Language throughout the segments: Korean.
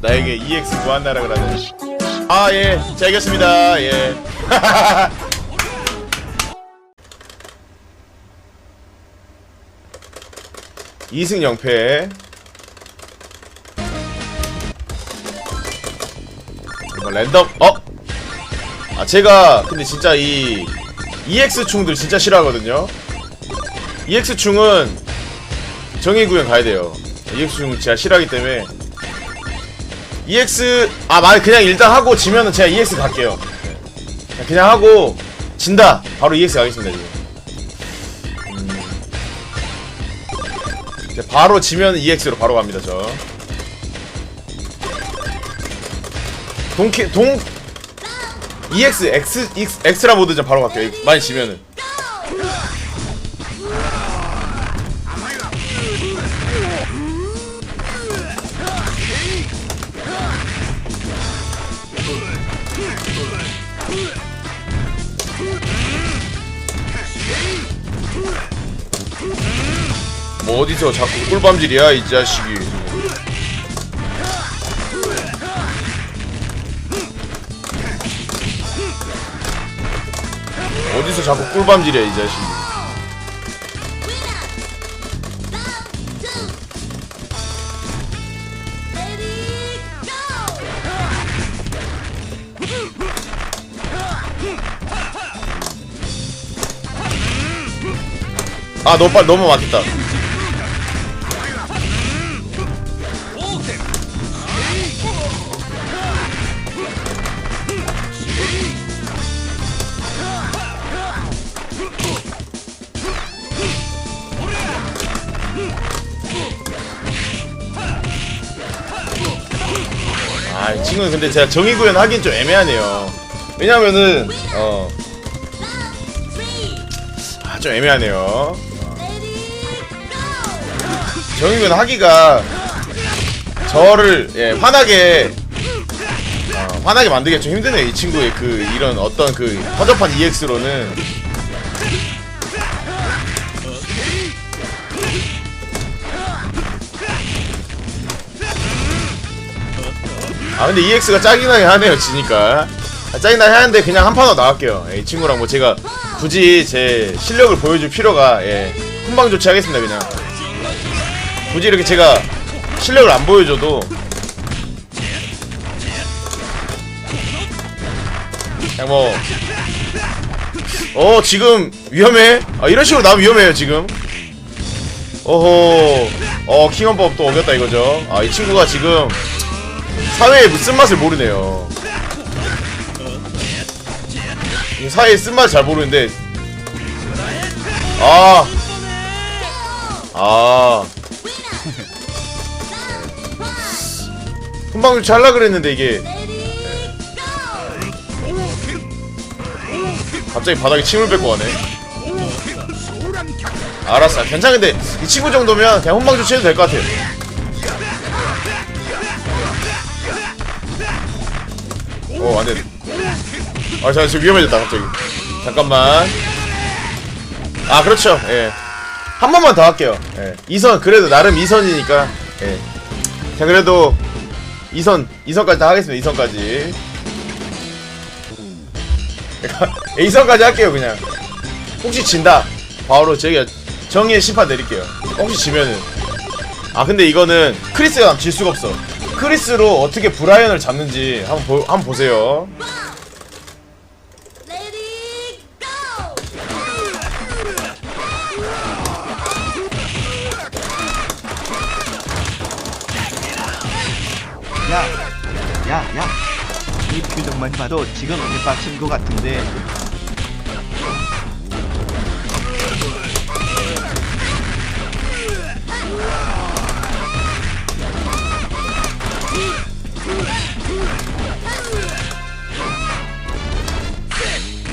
나에게 EX 무한나라 그러는 아예. 잘 이겼습니다. 예. 2승 0패. 이거 랜덤. 어? 아 제가 근데 진짜 이 EX 충들 진짜 싫어하거든요. EX 충은 정의구현 가야 돼요 EX 충 제가 싫어하기 때문에. EX 아말 그냥 일단 하고 지면은 제가 EX 갈게요. 네. 그냥 하고 진다. 바로 EX 가겠습니다 지금. 음. 바로 지면 EX로 바로 갑니다 저. 동캐 동 EX X X X라 모드 좀 바로 갈게요. 많이 지면은 뭐 어디서 자꾸 꿀밤질이야 이 자식이. 어디서 자꾸 꿀밤질이야 이 자식이. 아 너무 빨리 막혔다 친구는 근데 제가 정의 구현 하긴 좀 애매하네요. 왜냐면은 어, 아, 좀 애매하네요. 어. 정의 구현 하기가 저를 예, 화나게 어, 화나게 만들기가 좀 힘드네요. 이 친구의 그 이런 어떤 그 허접한 EX로는 아 근데 EX가 짜증나게 하네요 지니까 아, 짜증나게 하는데 그냥 한 판으로 나갈게요 예, 이 친구랑 뭐 제가 굳이 제 실력을 보여줄 필요가 예, 훈방 조치하겠습니다 그냥 굳이 이렇게 제가 실력을 안 보여줘도 그냥 뭐 어, 지금 위험해. 아, 이런 식으로 나면 위험해요, 지금. 어호. 어, 킹원법 또 어겼다 이거죠. 아, 이 친구가 지금 사회의 무슨 맛을 모르네요. 이 사회의 쓴맛을 잘 모르는데. 아. 아. 금방 잘라 그랬는데 이게 갑자기 바닥에 침을 뱉고 가네. 알았어, 괜찮은데 이 친구 정도면 그냥 혼방 조치해도 될 것 같아요. 어, 안 돼. 아, 자, 지금 위험해졌다, 갑자기. 잠깐만. 아, 그렇죠. 예. 한 번만 더 할게요. 예. 2선, 그래도 나름 2선이니까. 예. 자, 그래도 2선, 2선까지 다 하겠습니다, 2선까지. A선까지 할게요, 그냥. 혹시 진다. 바로 저희가 정의의 심판 내릴게요. 혹시 지면은. 아, 근데 이거는 크리스가 질 수가 없어. 크리스로 어떻게 브라이언을 잡는지 한번 보, 한번 보세요. 야, 야, 야. 이 표정만 봐도 지금 개빡친 것 같은데.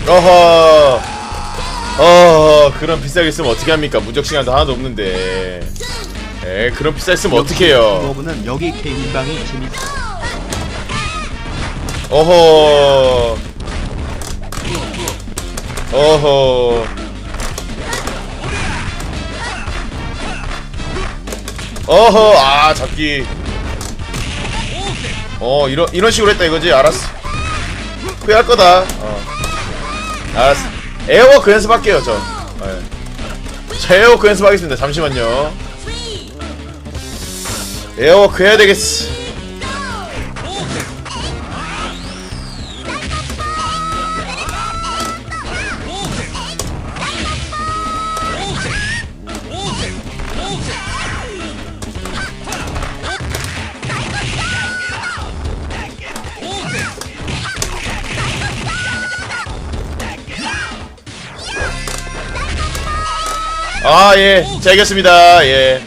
어허. 어허, 그런 비싸게 쓰면 어떻게 합니까? 무적 시간도 하나도 없는데. 에, 그런 비싸게 쓰면 어떡해요. 부분은 여기 개인방이 재밌. 어허. 어허. 어허 아 잡기 어 이런 이런 식으로 했다 이거지 알았어 후회할 거다 어 알았어 에어워크 연습할게요 저. 네. 자 에어워크 연습하겠습니다. 잠시만요. 에어워크 해야 되겠어 아, 예. 자, 알겠습니다. 예.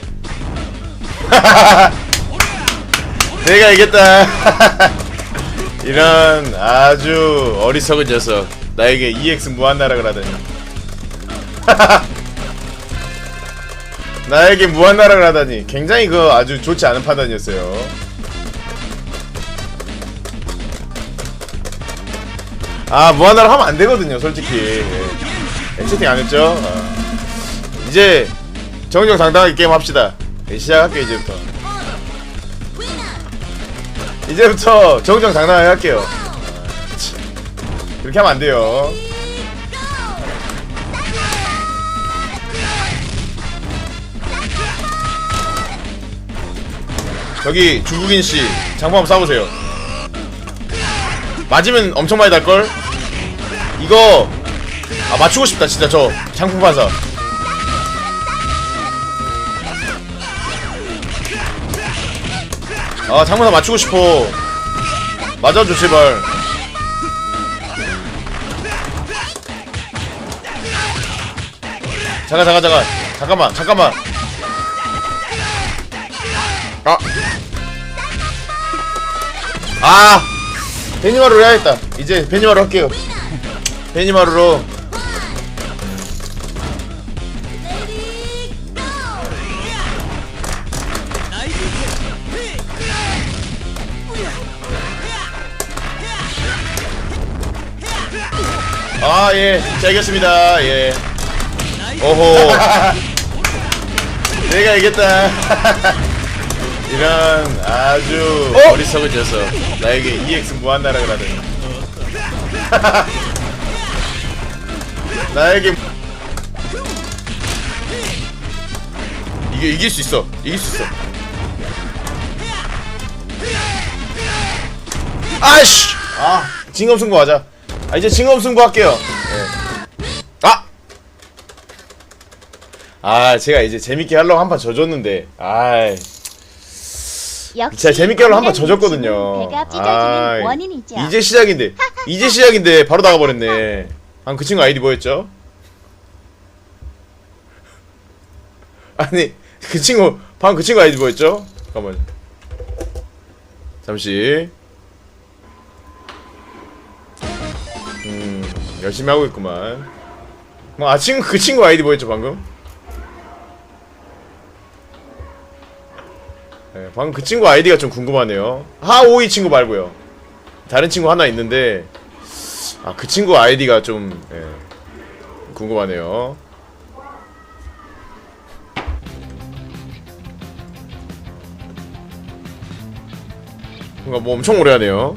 내가 이겼다. 이런 아주 어리석은 녀석. 나에게 EX 무한나락을 하다니. 나에게 무한나락을 하다니. 굉장히 그 아주 좋지 않은 판단이었어요. 아, 무한나락 하면 안 되거든요, 솔직히. 예. 예, 채팅 안 했죠? 아. 이제 정정당당하게 게임 합시다. 네, 시작할게요 이제부터. 이제부터 정정당당하게 할게요. 그렇게 하면 안 돼요. 저기 중국인 씨 장부 한번 쏴보세요. 맞으면 엄청 많이 달 걸. 이거 아 맞추고 싶다 진짜 저 장풍 반사. 아 장문사 맞추고 싶어. 맞아줘 제발. 잠깐 잠깐 잠깐. 잠깐만 잠깐만. 아. 아! 베니마루로 해야겠다. 이제 베니마루 할게요. 베니마루로 아, 예. 자, 알겠습니다. 예. 오호. 내가 이겼다. 이런 아주 어? 리석은 녀석. 나에게 EX 무한나락을 하다니. 나에게 이게 이길 수 있어. 이길 수 있어. 아이씨! 아, 징검 승부 하자. 아, 이제 징검 승부 할게요. 예. 아! 아, 제가 이제 재밌게 하려고 한 판 져줬는데, 아이. 제가 재밌게 하려고 한 판 져줬거든요. 아이, 원인이죠. 이제 시작인데, 이제 시작인데, 바로 나가버렸네. 아, 그 친구 아이디 뭐였죠? 아니, 그 친구, 방금 그 친구 아이디 뭐였죠? 잠깐만. 잠시. 열심히 하고 있구만. 뭐, 아, 친구, 그 친구 아이디 뭐였죠, 방금? 네, 방금 그 친구 아이디가 좀 궁금하네요. 하오이 친구 말고요. 다른 친구 하나 있는데, 아, 그 친구 아이디가 좀, 예, 궁금하네요. 뭔가 뭐 엄청 오래 하네요.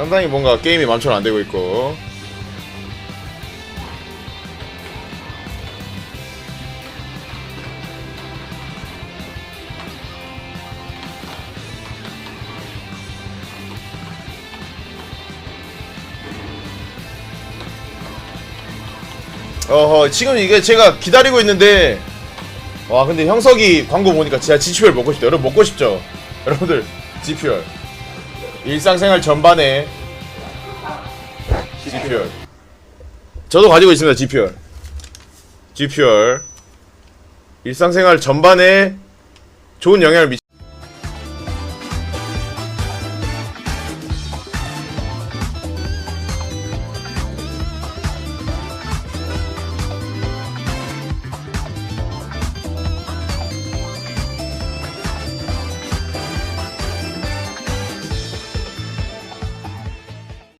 상당히 뭔가 게임이 맘처럼 안 되고 있고. 어허 지금 이게 제가 기다리고 있는데 와 근데 형석이 광고 보니까 진짜 지추얼 먹고 싶다 여러분 먹고 싶죠? 여러분들 지퓨얼 일상생활 전반에 지퓨얼 저도 가지고 있습니다 지퓨얼 지퓨얼 일상생활 전반에 좋은 영향을 미치